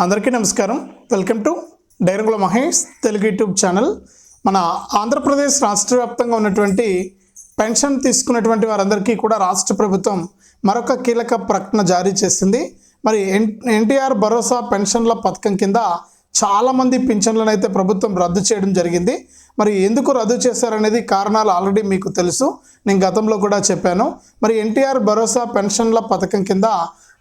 అందరికీ నమస్కారం. Welcome to డైరంగుల మహేష్ తెలుగు యూట్యూబ్ ఛానల్. మన ఆంధ్రప్రదేశ్ రాష్ట్ర వ్యాప్తంగా ఉన్నటువంటి పెన్షన్ తీసుకున్నటువంటి వారందరికీ కూడా రాష్ట్ర ప్రభుత్వం మరొక కీలక ప్రకటన జారీ చేసింది. మరి ఎన్ ఎన్టీఆర్ భరోసా పెన్షన్ల పథకం కింద చాలామంది పింఛన్లను అయితే ప్రభుత్వం రద్దు చేయడం జరిగింది. మరి ఎందుకు రద్దు చేశారనేది కారణాలు ఆల్రెడీ మీకు తెలుసు. నేను గతంలో కూడా చెప్పాను. మరి ఎన్టీఆర్ భరోసా పెన్షన్ల పథకం కింద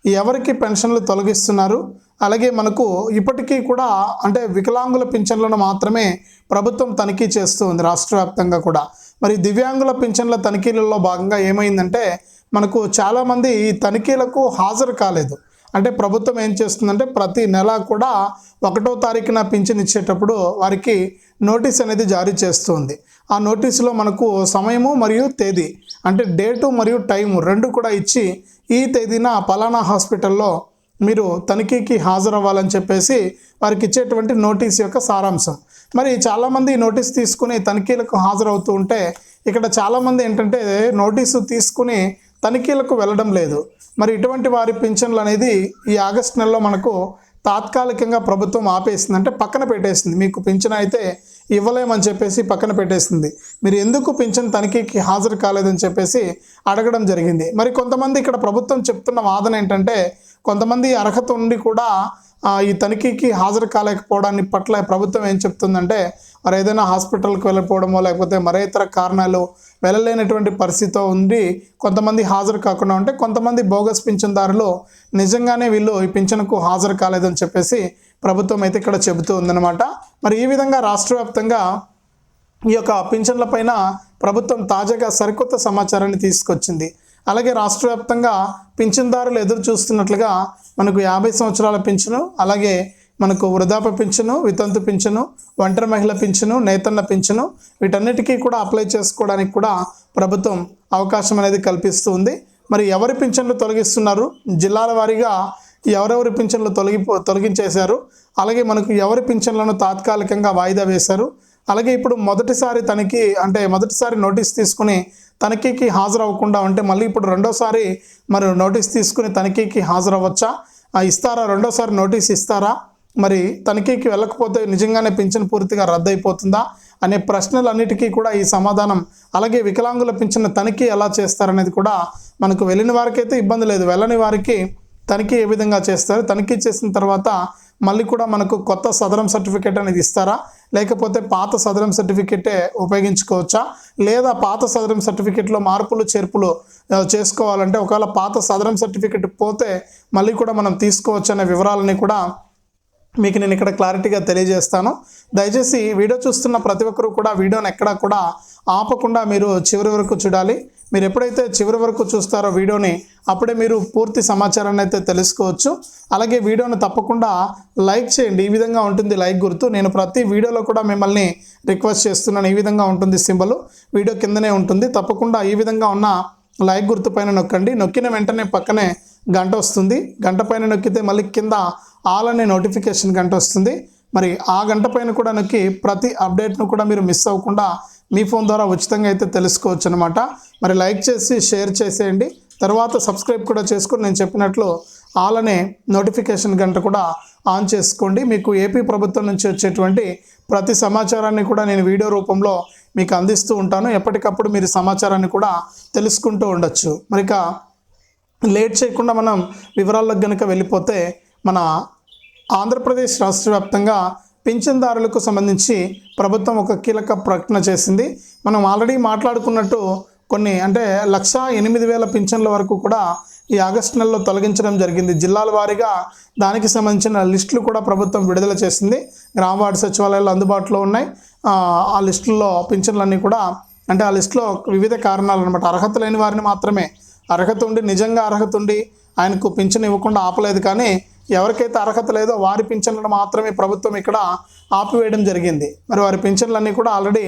ఎవరికి పెన్షన్లు తొలగిస్తున్నారు? అలాగే మనకు ఇప్పటికీ కూడా అంటే వికలాంగుల పింఛన్లను మాత్రమే ప్రభుత్వం తనిఖీ చేస్తుంది రాష్ట్ర వ్యాప్తంగా కూడా. మరి దివ్యాంగుల పింఛన్ల తనిఖీలలో భాగంగా ఏమైందంటే మనకు చాలామంది ఈ తనిఖీలకు హాజరు కాలేదు. అంటే ప్రభుత్వం ఏం చేస్తుందంటే ప్రతి నెల కూడా ఒకటో తారీఖున పింఛన్ ఇచ్చేటప్పుడు వారికి నోటీస్ అనేది జారీ చేస్తుంది ఆ నోటీసులో మనకు సమయము మరియు తేదీ అంటే డేటు మరియు టైము రెండు కూడా ఇచ్చి ఈ తేదీన పలానా హాస్పిటల్లో మీరు తనిఖీకి హాజరవ్వాలని చెప్పేసి వారికి ఇచ్చేటువంటి నోటీస్ యొక్క సారాంశం. మరి చాలామంది నోటీస్ తీసుకుని తనిఖీలకు హాజరవుతూ ఉంటే ఇక్కడ చాలామంది ఏంటంటే నోటీసు తీసుకుని తనిఖీలకు వెళ్ళడం లేదు. మరి ఇటువంటి వారి పింఛన్లు అనేది ఈ ఆగస్ట్ నెలలో మనకు తాత్కాలికంగా ప్రభుత్వం ఆపేసింది అంటే పక్కన పెట్టేసింది. మీకు పింఛన్ అయితే ఇవ్వలేమని చెప్పేసి పక్కన పెట్టేసింది. మీరు ఎందుకు పింఛన్ తనిఖీకి హాజరు కాలేదని చెప్పేసి అడగడం జరిగింది. మరి కొంతమంది ఇక్కడ ప్రభుత్వం చెప్తున్న వాదన ఏంటంటే కొంతమంది అర్హత ఉండి కూడా ఈ తనిఖీకి హాజరు కాలేకపోవడాన్ని పట్ల ప్రభుత్వం ఏం చెప్తుందంటే మరి ఏదైనా హాస్పిటల్కి వెళ్ళిపోవడమో లేకపోతే మరే ఇతర కారణాలు వెళ్ళలేనటువంటి పరిస్థితితో ఉండి కొంతమంది హాజరు కాకుండా ఉంటే కొంతమంది బోగస్ పింఛన్దారులు నిజంగానే వీళ్ళు ఈ పింఛన్కు హాజరు కాలేదని చెప్పేసి ప్రభుత్వం అయితే ఇక్కడ చెబుతూ ఉందన్నమాట. మరి ఈ విధంగా రాష్ట్ర వ్యాప్తంగా ఈ యొక్క పింఛన్ల పైన ప్రభుత్వం తాజాగా సరికొత్త సమాచారాన్ని తీసుకొచ్చింది. అలాగే రాష్ట్ర వ్యాప్తంగా పింఛన్దారులు ఎదురు చూస్తున్నట్లుగా మనకు యాభై సంవత్సరాల పింఛను అలాగే మనకు వృద్ధాప్య పింఛను వితంతు పింఛను ఒంటరి మహిళ పింఛను నేతన్న పింఛను వీటన్నిటికీ కూడా అప్లై చేసుకోవడానికి కూడా ప్రభుత్వం అవకాశం అనేది కల్పిస్తూ ఉంది. మరి ఎవరి పింఛన్లు తొలగిస్తున్నారు? జిల్లాల వారీగా ఎవరెవరి పింఛన్లు తొలగిపో తొలగించేశారు? అలాగే మనకు ఎవరి పింఛన్లను తాత్కాలికంగా వాయిదా వేశారు? అలాగే ఇప్పుడు మొదటిసారి తనకి అంటే మొదటిసారి నోటీస్ తీసుకుని తనిఖీకి హాజరవ్వకుండా ఉంటే మళ్ళీ ఇప్పుడు రెండోసారి మరి నోటీస్ తీసుకుని తనిఖీకి హాజరవ్వచ్చా? ఇస్తారా? రెండోసారి నోటీస్ ఇస్తారా? మరి తనిఖీకి వెళ్ళకపోతే నిజంగానే పింఛన్ పూర్తిగా రద్దయిపోతుందా? అనే ప్రశ్నలన్నిటికీ కూడా ఈ సమాధానం అలాగే వికలాంగుల పింఛన్ తనిఖీ ఎలా చేస్తారనేది కూడా మనకు వెళ్ళిన వారికైతే ఇబ్బంది లేదు. వెళ్ళని వారికి తనిఖీ ఏ విధంగా చేస్తారు? తనిఖీ చేసిన తర్వాత మళ్ళీ కూడా మనకు కొత్త సదరం సర్టిఫికేట్ అనేది ఇస్తారా? లేకపోతే పాత సదరం సర్టిఫికేటే ఉపయోగించుకోవచ్చా? లేదా పాత సదరం సర్టిఫికేట్లో మార్పులు చేర్పులు చేసుకోవాలంటే ఒకవేళ పాత సదరం సర్టిఫికేట్ పోతే మళ్ళీ కూడా మనం తీసుకోవచ్చు అనే వివరాలని కూడా మీకు నేను ఇక్కడ క్లారిటీగా తెలియజేస్తాను. దయచేసి వీడియో చూస్తున్న ప్రతి ఒక్కరూ కూడా వీడియోని ఎక్కడా కూడా ఆపకుండా మీరు చివరి వరకు చూడాలి. మీరు ఎప్పుడైతే చివరి వరకు చూస్తారో వీడియోని అప్పుడే మీరు పూర్తి సమాచారాన్ని అయితే తెలుసుకోవచ్చు. అలాగే వీడియోని తప్పకుండా లైక్ చేయండి. ఈ విధంగా ఉంటుంది లైక్ గుర్తు. నేను ప్రతి వీడియోలో కూడా మిమ్మల్ని రిక్వెస్ట్ చేస్తున్నాను. ఈ విధంగా ఉంటుంది సింబల్. వీడియో కిందనే ఉంటుంది. తప్పకుండా ఈ విధంగా ఉన్న లైక్ గుర్తు పైన నొక్కండి. నొక్కిన వెంటనే పక్కనే గంట వస్తుంది. గంట పైన నొక్కితే మళ్ళీ కింద ఆల్ అనే నోటిఫికేషన్ గంట వస్తుంది. మరి ఆ గంట పైన కూడా నొక్కి ప్రతి అప్డేట్ను కూడా మీరు మిస్ అవ్వకుండా మీ ఫోన్ ద్వారా ఉచితంగా అయితే తెలుసుకోవచ్చు అనమాట మరి లైక్ చేసి షేర్ చేసేయండి. తర్వాత సబ్స్క్రైబ్ కూడా చేసుకుని నేను చెప్పినట్లు అలానే నోటిఫికేషన్ గంట కూడా ఆన్ చేసుకోండి. మీకు ఏపీ ప్రభుత్వం నుంచి వచ్చేటువంటి ప్రతి సమాచారాన్ని కూడా నేను వీడియో రూపంలో మీకు అందిస్తూ ఉంటాను. ఎప్పటికప్పుడు మీరు సమాచారాన్ని కూడా తెలుసుకుంటూ ఉండొచ్చు. మరి ఇక లేట్ చేయకుండా మనం వివరాల్లోకి గనుక వెళ్ళిపోతే మన ఆంధ్రప్రదేశ్ రాష్ట్ర వ్యాప్తంగా పింఛన్దారులకు సంబంధించి ప్రభుత్వం ఒక కీలక ప్రకటన చేసింది. మనం ఆల్రెడీ మాట్లాడుకున్నట్టు కొన్ని అంటే లక్ష ఎనిమిది వేల పింఛన్ల వరకు కూడా ఈ ఆగస్టు నెలలో తొలగించడం జరిగింది. జిల్లాల వారీగా దానికి సంబంధించిన లిస్టులు కూడా ప్రభుత్వం విడుదల చేసింది. గ్రామ వార్డు సచివాలయాలు అందుబాటులో ఉన్నాయి. ఆ, ఆ లిస్టుల్లో పింఛన్లన్నీ కూడా అంటే ఆ లిస్టులో వివిధ కారణాలు అనమాట అర్హత లేని వారిని మాత్రమే. అర్హత ఉండి నిజంగా అర్హత ఉండి ఆయనకు పింఛన్ ఇవ్వకుండా ఆపలేదు కానీ ఎవరికైతే అర్హత లేదో వారి పింఛన్లను మాత్రమే ప్రభుత్వం ఇక్కడ ఆపివేయడం జరిగింది. మరి వారి పింఛన్లన్నీ కూడా ఆల్రెడీ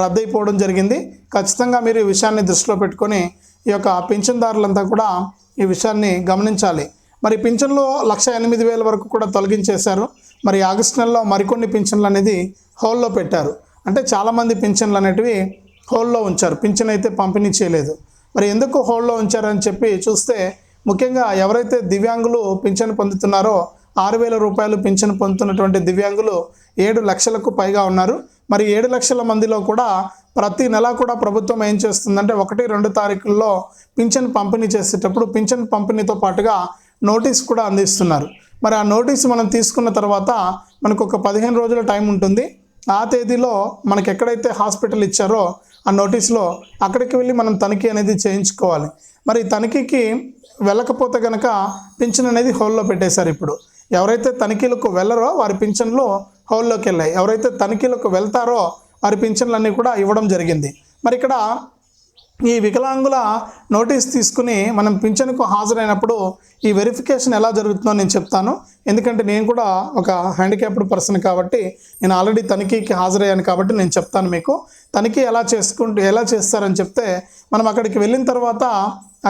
రద్దయిపోవడం జరిగింది. ఖచ్చితంగా మీరు ఈ విషయాన్ని దృష్టిలో పెట్టుకొని ఈ యొక్క పింఛన్దారులంతా కూడా ఈ విషయాన్ని గమనించాలి. మరి పింఛన్లు లక్ష ఎనిమిది వేల వరకు కూడా తొలగించేశారు. మరి ఆగస్టు నెలలో మరికొన్ని పింఛన్లు అనేది హోల్లో పెట్టారు. అంటే చాలామంది పింఛన్లు అనేటివి హోల్లో ఉంచారు. పింఛన్ అయితే పంపిణీ చేయలేదు. మరి ఎందుకు హోల్లో ఉంచారని చెప్పి చూస్తే ముఖ్యంగా ఎవరైతే దివ్యాంగులు పింఛన్ పొందుతున్నారో ఆరు వేల రూపాయలు పింఛను పొందుతున్నటువంటి దివ్యాంగులు ఏడు లక్షలకు పైగా ఉన్నారు. మరి ఏడు లక్షల మందిలో కూడా ప్రతి నెల కూడా ప్రభుత్వం ఏం చేస్తుందంటే ఒకటి రెండు తారీఖుల్లో పింఛన్ పంపిణీ చేసేటప్పుడు పింఛన్ పంపిణీతో పాటుగా నోటీస్ కూడా అందిస్తున్నారు. మరి ఆ నోటీస్ మనం తీసుకున్న తర్వాత మనకు ఒక పదిహేను రోజుల టైం ఉంటుంది. ఆ తేదీలో మనకి ఎక్కడైతే హాస్పిటల్ ఇచ్చారో ఆ నోటీస్లో అక్కడికి వెళ్ళి మనం తనిఖీ అనేది చేయించుకోవాలి. మరి తనిఖీకి వెళ్ళకపోతే కనుక పింఛన్ అనేది హోల్లో పెట్టేశారు ఇప్పుడు. ఎవరైతే తనిఖీలకు వెళ్ళరో వారి పింఛన్లు పౌల్లోకి వెళ్ళాయి. ఎవరైతే తనిఖీలకు వెళ్తారో వారి పింఛన్లన్నీ కూడా ఇవ్వడం జరిగింది. మరి ఇక్కడ ఈ వికలాంగుల నోటీస్ తీసుకుని మనం పింఛన్కు హాజరైనప్పుడు ఈ వెరిఫికేషన్ ఎలా జరుగుతుందో నేను చెప్తాను. ఎందుకంటే నేను కూడా ఒక హ్యాండిక్యాప్డ్ పర్సన్ కాబట్టి నేను ఆల్రెడీ తనిఖీకి హాజరయ్యాను కాబట్టి నేను చెప్తాను మీకు. తనిఖీ ఎలా చేసుకుంటూ ఎలా చేస్తారని చెప్తే మనం అక్కడికి వెళ్ళిన తర్వాత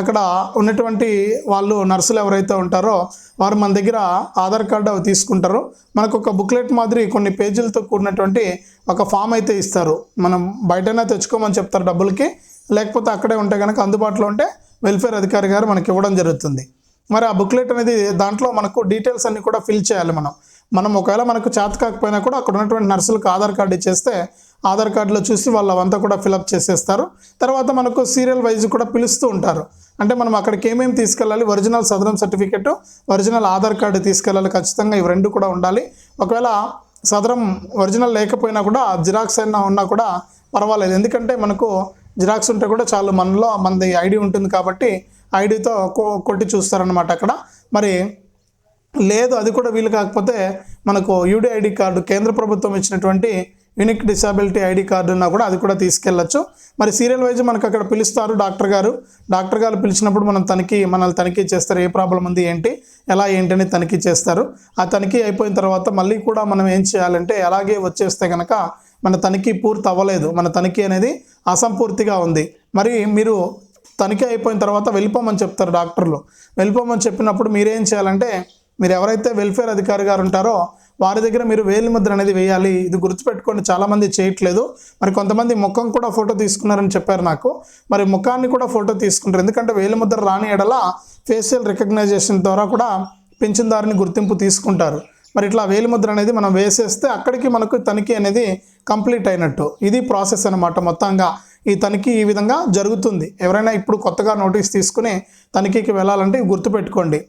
అక్కడ ఉన్నటువంటి వాళ్ళు నర్సులు ఎవరైతే ఉంటారో వారు మన దగ్గర ఆధార్ కార్డు అవి తీసుకుంటారు. మనకు ఒక బుక్లెట్ మాదిరి కొన్ని పేజీలతో కూడినటువంటి ఒక ఫామ్ అయితే ఇస్తారు. మనం బయటనే తెచ్చుకోమని చెప్తారు డబ్బులకి. లేకపోతే అక్కడే ఉంటే కనుక అందుబాటులో ఉంటే వెల్ఫేర్ అధికారి గారు మనకి ఇవ్వడం జరుగుతుంది. మరి ఆ బుక్లెట్ అనేది దాంట్లో మనకు డీటెయిల్స్ అన్నీ కూడా ఫిల్ చేయాలి మనం. మనం ఒకవేళ మనకు చేత కాకపోయినా కూడా అక్కడ ఉన్నటువంటి నర్సులకు ఆధార్ కార్డు ఇచ్చేస్తే ఆధార్ కార్డులో చూసి వాళ్ళు అవంతా కూడా ఫిలప్ చేసేస్తారు. తర్వాత మనకు సీరియల్ వైజ్ కూడా పిలుస్తూ ఉంటారు. అంటే మనం అక్కడికి ఏమేమి తీసుకెళ్ళాలి? Original Sadaram certificate original Aadhaar card తీసుకెళ్ళాలి ఖచ్చితంగా ఇవి రెండు కూడా ఉండాలి. ఒకవేళ సదరం ఒరిజినల్ లేకపోయినా కూడా జిరాక్స్ అయినా ఉన్నా కూడా పర్వాలేదు. ఎందుకంటే మనకు జిరాక్స్ ఉంటే కూడా చాలు మనలో మనది ఐడి ఉంటుంది కాబట్టి ఐడితో కొట్టి చూస్తారనమాట అక్కడ. మరి లేదు అది కూడా వీలు కాకపోతే మనకు యూడి ఐడి కార్డు కేంద్ర ప్రభుత్వం ఇచ్చినటువంటి యూనిక్ డిసాబిలిటీ ఐడి కార్డు ఉన్నా కూడా అది కూడా తీసుకెళ్ళచ్చు. మరి సీరియల్ వైజ్ మనకు అక్కడ పిలుస్తారు డాక్టర్ గారు. డాక్టర్ గారు పిలిచినప్పుడు మనం తనిఖీ మనల్ని తనిఖీ చేస్తారు ఏ ప్రాబ్లం ఉంది ఏంటి ఎలా ఏంటి అని తనిఖీ చేస్తారు. ఆ తనిఖీ అయిపోయిన తర్వాత మళ్ళీ కూడా మనం ఏం చేయాలంటే అలాగే వచ్చేస్తే కనుక మన తనిఖీ పూర్తి అవ్వలేదు మన తనిఖీ అనేది అసంపూర్తిగా ఉంది. మరి మీరు తనిఖీ అయిపోయిన తర్వాత వెళ్ళిపోమని చెప్తారు డాక్టర్లు. వెళ్ళిపోమని చెప్పినప్పుడు మీరేం చేయాలంటే మీరు ఎవరైతే వెల్ఫేర్ అధికారి గారు ఉంటారో వారి దగ్గర మీరు వేలి ముద్ర అనేది వేయాలి. ఇది గుర్తుపెట్టుకోండి చాలామంది చేయట్లేదు. మరి కొంతమంది ముఖం కూడా ఫోటో తీసుకున్నారని చెప్పారు నాకు. మరి ముఖాన్ని కూడా ఫోటో తీసుకుంటారు. ఎందుకంటే వేలి ముద్ర రాని ఎడల ఫేషియల్ రికగ్నైజేషన్ ద్వారా కూడా పింఛన్దారుని గుర్తింపు తీసుకుంటారు. మరి ఇట్లా వేలి ముద్ర అనేది మనం వేసేస్తే అక్కడికి మనకు తనిఖీ అనేది కంప్లీట్ అయినట్టు. ఇది ప్రాసెస్ అనమాట మొత్తంగా. ఈ తనిఖీ ఈ విధంగా జరుగుతుంది. ఎవరైనా ఇప్పుడు కొత్తగా నోటీస్ తీసుకుని తనిఖీకి వెళ్ళాలంటే గుర్తుపెట్టుకోండి.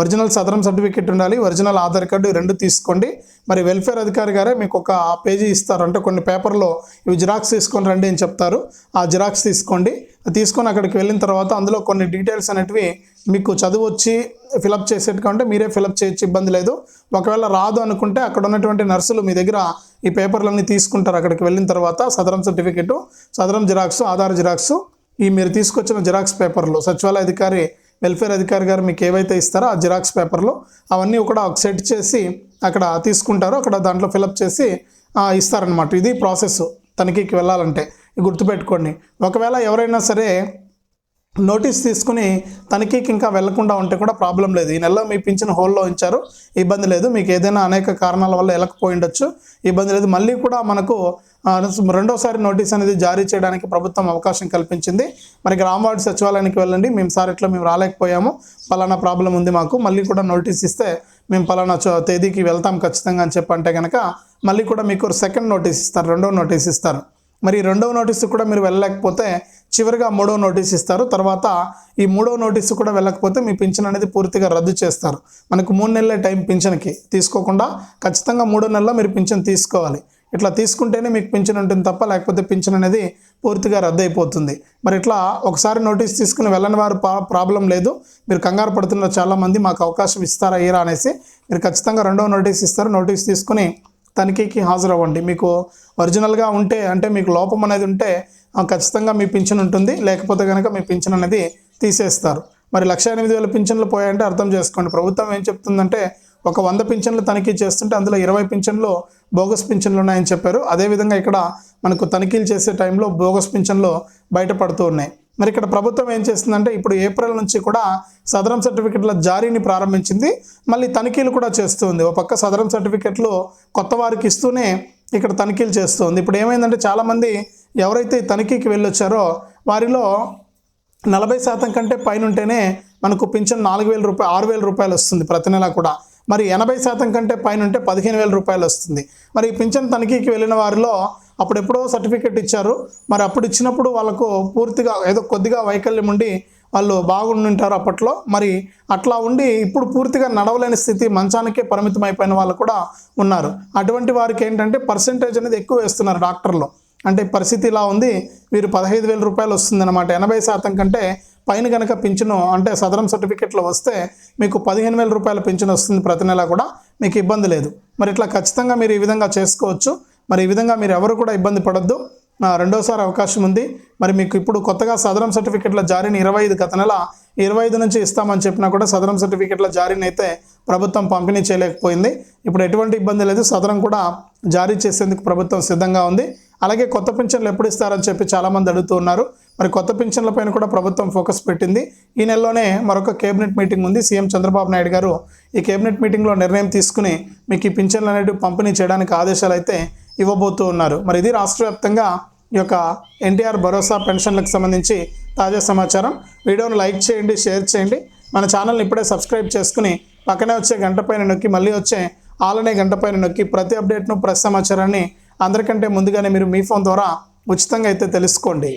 ఒరిజినల్ సదరం సర్టిఫికేట్ ఉండాలి ఒరిజినల్ ఆధార్ కార్డు రెండు తీసుకోండి. మరి వెల్ఫేర్ అధికారి గారే మీకు ఒక పేజీ ఇస్తారు అంటే కొన్ని పేపర్లో ఇవి జిరాక్స్ తీసుకొని రండి అని చెప్తారు. ఆ జిరాక్స్ తీసుకోండి. తీసుకొని అక్కడికి వెళ్ళిన తర్వాత అందులో కొన్ని డీటెయిల్స్ అనేటివి మీకు చదువు వచ్చి ఫిలప్ చేసేట్టుగా ఉంటే మీరే ఫిలప్ చేయొచ్చు ఇబ్బంది లేదు. ఒకవేళ రాదు అనుకుంటే అక్కడ ఉన్నటువంటి నర్సులు మీ దగ్గర ఈ పేపర్లన్నీ తీసుకుంటారు అక్కడికి వెళ్ళిన తర్వాత Sadaram certificate Sadaram xerox Aadhaar xerox. ఈ మీరు తీసుకొచ్చిన జిరాక్స్ పేపర్లు సచివాలయ అధికారి వెల్ఫేర్ అధికారి గారు మీకు ఏవైతే ఇస్తారో ఆ జిరాక్స్ పేపర్లు అవన్నీ కూడా ఒక సెట్ చేసి అక్కడ తీసుకుంటారో. అక్కడ దాంట్లో ఫిలప్ చేసి ఇస్తారనమాట ఇది ప్రాసెస్ తనిఖీకి వెళ్ళాలంటే. గుర్తుపెట్టుకోండి. ఒకవేళ ఎవరైనా సరే నోటీస్ తీసుకుని తనిఖీకి ఇంకా వెళ్ళకుండా ఉంటే కూడా ప్రాబ్లం లేదు. ఈ నెలలో మీ పింఛన్ హోల్లో ఉంచారు. ఇబ్బంది లేదు. మీకు ఏదైనా అనేక కారణాల వల్ల వెళ్ళకపోయి ఉండొచ్చు. ఇబ్బంది లేదు. మళ్ళీ కూడా మనకు రెండోసారి నోటీస్ అనేది జారీ చేయడానికి ప్రభుత్వం అవకాశం కల్పించింది. మరి గ్రామవార్డు సచివాలయానికి వెళ్ళండి. మేము సార్ ఇట్లా మేము రాలేకపోయాము. పలానా ప్రాబ్లం ఉంది మాకు. మళ్ళీ కూడా నోటీస్ ఇస్తే మేము పలానా చో- తేదీకి వెళ్తాం ఖచ్చితంగా అని చెప్పంటే కనుక మళ్ళీ కూడా మీకు సెకండ్ నోటీస్ ఇస్తారు. రెండో నోటీస్ ఇస్తారు. మరి రెండవ నోటీసు కూడా మీరు వెళ్ళలేకపోతే చివరిగా మూడో నోటీస్ ఇస్తారు. తర్వాత ఈ మూడో నోటీసు కూడా వెళ్ళకపోతే మీ పింఛన్ అనేది పూర్తిగా రద్దు చేస్తారు. మనకు మూడు నెలల టైం పింఛన్కి తీసుకోకుండా ఖచ్చితంగా మూడో నెలలో మీరు పింఛన్ తీసుకోవాలి. ఇట్లా తీసుకుంటేనే మీకు పింఛన్ ఉంటుంది తప్ప లేకపోతే పింఛన్ అనేది పూర్తిగా రద్దు అయిపోతుంది మరి ఇట్లా ఒకసారి నోటీస్ తీసుకుని వెళ్ళని వారు ప్రాబ్లం లేదు. మీరు కంగారు పడుతున్న చాలామంది మాకు అవకాశం ఇస్తారా ఇయరా అనేసి మీరు ఖచ్చితంగా రెండవ నోటీస్ ఇస్తారు. నోటీస్ తీసుకుని తనిఖీకి హాజరవ్వండి. మీకు ఒరిజినల్గా ఉంటే అంటే మీకు లోపం అనేది ఉంటే ఖచ్చితంగా మీ పింఛన్ ఉంటుంది. లేకపోతే కనుక మీ పింఛన్ అనేది తీసేస్తారు. మరి లక్ష ఎనిమిది వేల పింఛన్లు పోయాయంటే అర్థం చేసుకోండి. ప్రభుత్వం ఏం చెప్తుందంటే ఒక వంద పింఛన్లు తనిఖీ చేస్తుంటే అందులో ఇరవై పింఛన్లు బోగస్ పింఛన్లు ఉన్నాయని చెప్పారు. అదేవిధంగా ఇక్కడ మనకు తనిఖీలు చేసే టైంలో బోగస్ పింఛన్లు బయటపడుతూ ఉన్నాయి. మరి ఇక్కడ ప్రభుత్వం ఏం చేస్తుందంటే ఇప్పుడు ఏప్రిల్ నుంచి కూడా సదరం సర్టిఫికెట్ల జారీని ప్రారంభించింది. మళ్ళీ తనిఖీలు కూడా చేస్తుంది ఒక పక్క సదరం సర్టిఫికెట్లు కొత్త వారికి ఇస్తూనే ఇక్కడ తనిఖీలు చేస్తుంది ఇప్పుడు ఏమైందంటే చాలామంది ఎవరైతే తనిఖీకి వెళ్ళొచ్చారో వారిలో నలభై శాతం కంటే పైన ఉంటేనే మనకు పింఛన్ నాలుగు వేల రూపాయలు ఆరు వేల రూపాయలు వస్తుంది ప్రతి నెల కూడా. మరి ఎనభై శాతం కంటే పైన ఉంటే పదిహేను వేల రూపాయలు వస్తుంది. మరి ఈ పింఛన్ తనిఖీకి వెళ్ళిన వారిలో అప్పుడెప్పుడో సర్టిఫికేట్ సర్టిఫికెట్ ఇచ్చారు. మరి అప్పుడు ఇచ్చినప్పుడు వాళ్ళకు పూర్తిగా ఏదో కొద్దిగా వైకల్యం ఉండి వాళ్ళు బాగుండుంటారు అప్పట్లో. మరి అట్లా ఉండి ఇప్పుడు పూర్తిగా నడవలేని స్థితి మంచానికే పరిమితం అయిపోయిన వాళ్ళు కూడా ఉన్నారు. అటువంటి వారికి ఏంటంటే పర్సంటేజ్ అనేది ఎక్కువ వేస్తున్నారు డాక్టర్లు. అంటే పరిస్థితి ఇలా ఉంది. వీరు పదహైదు వేల రూపాయలు వస్తుందన్నమాట. ఎనభై శాతం కంటే పైన కనుక పింఛను అంటే సదరం సర్టిఫికెట్లో వస్తే మీకు పదిహేను వేల రూపాయల పింఛను వస్తుంది ప్రతి నెల కూడా మీకు ఇబ్బంది లేదు. మరి ఇట్లా ఖచ్చితంగా మీరు ఈ విధంగా చేసుకోవచ్చు. మరి ఈ విధంగా మీరు ఎవరు కూడా ఇబ్బంది పడద్దు. రెండోసారి అవకాశం ఉంది. మరి మీకు ఇప్పుడు కొత్తగా సదరం సర్టిఫికెట్ల జారీని ఇరవై ఐదు గత నెల ఇరవై ఐదు నుంచి ఇస్తామని చెప్పినా కూడా సదరం సర్టిఫికెట్ల జారీని అయితే ప్రభుత్వం పంపిణీ చేయలేకపోయింది. ఇప్పుడు ఎటువంటి ఇబ్బంది లేదు. సదరం కూడా జారీ చేసేందుకు ప్రభుత్వం సిద్ధంగా ఉంది. అలాగే కొత్త పింఛన్లు ఎప్పుడు ఇస్తారని చెప్పి చాలామంది అడుగుతూ ఉన్నారు. మరి కొత్త పింఛన్లపైన కూడా ప్రభుత్వం ఫోకస్ పెట్టింది. ఈ నెలలోనే మరొక కేబినెట్ మీటింగ్ ఉంది. సీఎం చంద్రబాబు నాయుడు గారు ఈ కేబినెట్ మీటింగ్లో నిర్ణయం తీసుకుని మీకు ఈ పింఛన్లు అనేవి పంపిణీ చేయడానికి ఆదేశాలు అయితే ఇవ్వబోతూ ఉన్నారు. మరి ఇది రాష్ట్ర వ్యాప్తంగా ఈ యొక్క ఎన్టీఆర్ భరోసా పెన్షన్లకు సంబంధించి తాజా సమాచారం. వీడియోను లైక్ చేయండి షేర్ చేయండి. మన ఛానల్ని ఇప్పుడే సబ్స్క్రైబ్ చేసుకుని పక్కనే వచ్చే గంట పైన నొక్కి మళ్ళీ వచ్చే ఆలనే గంట పైన నొక్కి ప్రతి అప్డేట్ను ప్రతి సమాచారాన్ని అందరికంటే ముందుగానే మీరు మీ ఫోన్ ద్వారా ఉచితంగా అయితే తెలుసుకోండి.